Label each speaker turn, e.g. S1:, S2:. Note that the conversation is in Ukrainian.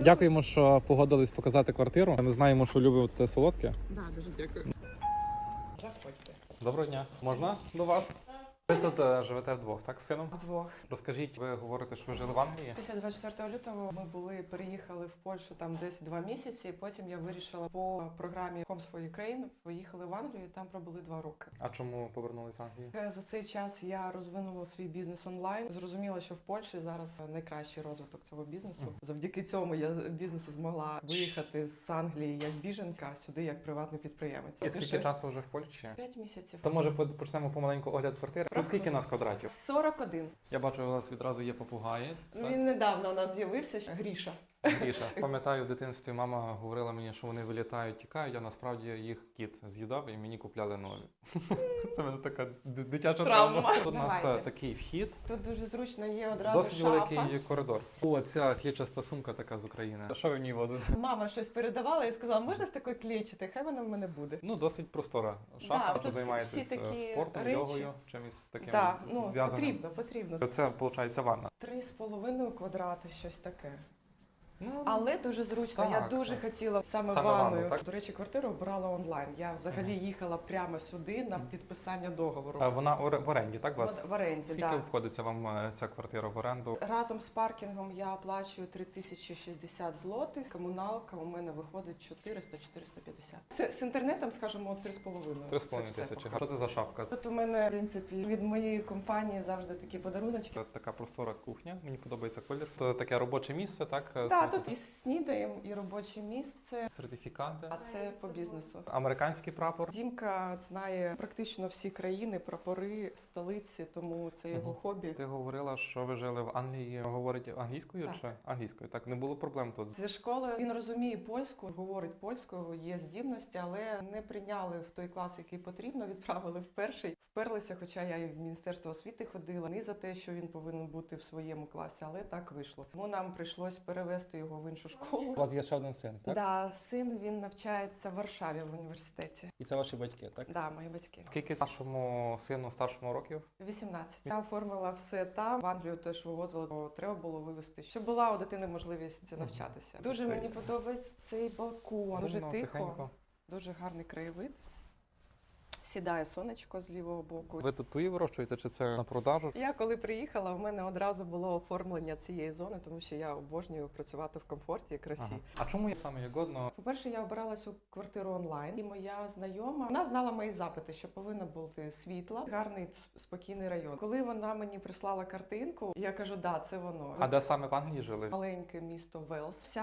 S1: Дякуємо, що погодились показати квартиру. Ми знаємо, що любите солодке.
S2: Да, дуже дякую. Заходьте.
S1: Доброго дня. Можна до вас? Ви тут е, живете вдвох, так, з сином?
S2: Вдвох.
S1: Розкажіть, ви говорите, що ви жили в Англії?
S2: Після 24 лютого ми були переїхали в Польщу там десь два місяці. Потім я вирішила по програмі Homes for Ukraine поїхали в Англію. і Там пробули два роки.
S1: А чому повернулись з Англії?
S2: Е, За цей час я розвинула свій бізнес онлайн. Зрозуміла, що в Польщі зараз найкращий розвиток цього бізнесу.
S1: Мгм.
S2: Завдяки цьому я бізнесу змогла виїхати з Англії як біженка сюди як приватний підприємець.
S1: І скільки часу вже в Польщі?
S2: П'ять місяців.
S1: То може по- почнемо помаленьку огляд квартири. Тут скільки нас квадратів?
S2: 41.
S1: Я бачу, у вас відразу є попугаї. так?
S2: Він недавно у нас з'явився. Гріша.
S1: Гріша. Пам'ятаю, в дитинстві мама говорила мені, що вони вилітають, тікають, а насправді їх кіт з'їдав і мені купляли нові. Це в мене така дитяча
S2: Травма.
S1: травма. Тут у нас
S2: Давайте.
S1: е, такий вхід,
S2: Тут дуже зручно є одразу
S1: досить
S2: шафа.
S1: великий коридор. О, ця клітчаста сумка така з України. Що ви в ній возите?
S2: Мама щось передавала і сказала, можна в такої клечити, хай вона в мене буде.
S1: Ну, досить простора шафа.
S2: тут
S1: Чи
S2: всі-
S1: займаєтесь
S2: всі такі
S1: е, спортом,
S2: речі.
S1: йогою, чимось таким
S2: Так, ну
S1: зв'язаним?
S2: потрібно, потрібно.
S1: Це, виходить, ванна.
S2: Три з половиною квадрати, щось таке.
S1: Ну,
S2: Але дуже зручно. я дуже
S1: так.
S2: хотіла саме,
S1: Саме ванну,
S2: ванною.
S1: так?
S2: До речі, квартиру обрала онлайн. Я взагалі їхала прямо сюди на підписання договору.
S1: а вона оре- в оренді, так, у вас?
S2: В, оренді,
S1: Скільки
S2: да.
S1: обходиться вам е, ця квартира в оренду?
S2: Разом з паркінгом я оплачую 3060 злотих. Комуналка у мене виходить 400-450. З, з інтернетом, скажімо, 3,5.
S1: 3,5
S2: Це все
S1: тисячі.
S2: походить.
S1: Що це за шапка?
S2: Тут у мене, в принципі, від моєї компанії завжди такі подаруночки.
S1: Така простора кухня, мені подобається колір. Це таке робоче місце, так? е,
S2: Так,
S1: це
S2: тут і снідаємо, і робоче місце,
S1: сертифікати.
S2: а це по бізнесу.
S1: Американський прапор.
S2: Дімка знає практично всі країни, прапори, столиці, тому це його
S1: Мгм.
S2: хобі.
S1: Ти говорила, що ви жили в Англії. Говорить англійською
S2: Так.
S1: чи англійською? Так не було проблем тут.
S2: Зі школи він розуміє польську, говорить польською, є здібності, але не прийняли в той клас, який потрібно. Відправили в перший. Вперлися, хоча я і в міністерство освіти ходила. Не за те, що він повинен бути в своєму класі, але так вийшло. Тому нам прийшлось перевести його в іншу школу.
S1: У вас є ще один син, так?
S2: Да, син він навчається в Варшаві в університеті.
S1: І це ваші батьки, так?
S2: Да, мої батьки.
S1: Скільки нашому сину старшому років?
S2: 18. Я оформила все там. В Англію теж вивозила, бо треба було вивезти, щоб була у дитини можливість навчатися. Дуже
S1: цей-
S2: мені подобається цей балкон. Дуже
S1: Шумно,
S2: тихо,
S1: тихенько.
S2: дуже гарний краєвид. Сідає сонечко з лівого боку.
S1: Ви тут твої вирощуєте, чи це на продажу?
S2: Я коли приїхала, в мене одразу було оформлення цієї зони, тому що я обожнюю працювати в комфорті і красі.
S1: Ага. А чому є саме ягодно?
S2: По-перше, я обирала цю квартиру онлайн, і моя знайома вона знала мої запити, що повинна бути світла, гарний спокійний район. Коли вона мені прислала картинку, я кажу, да, це воно.
S1: А де саме в Англії жили?
S2: Маленьке місто Велс. Вся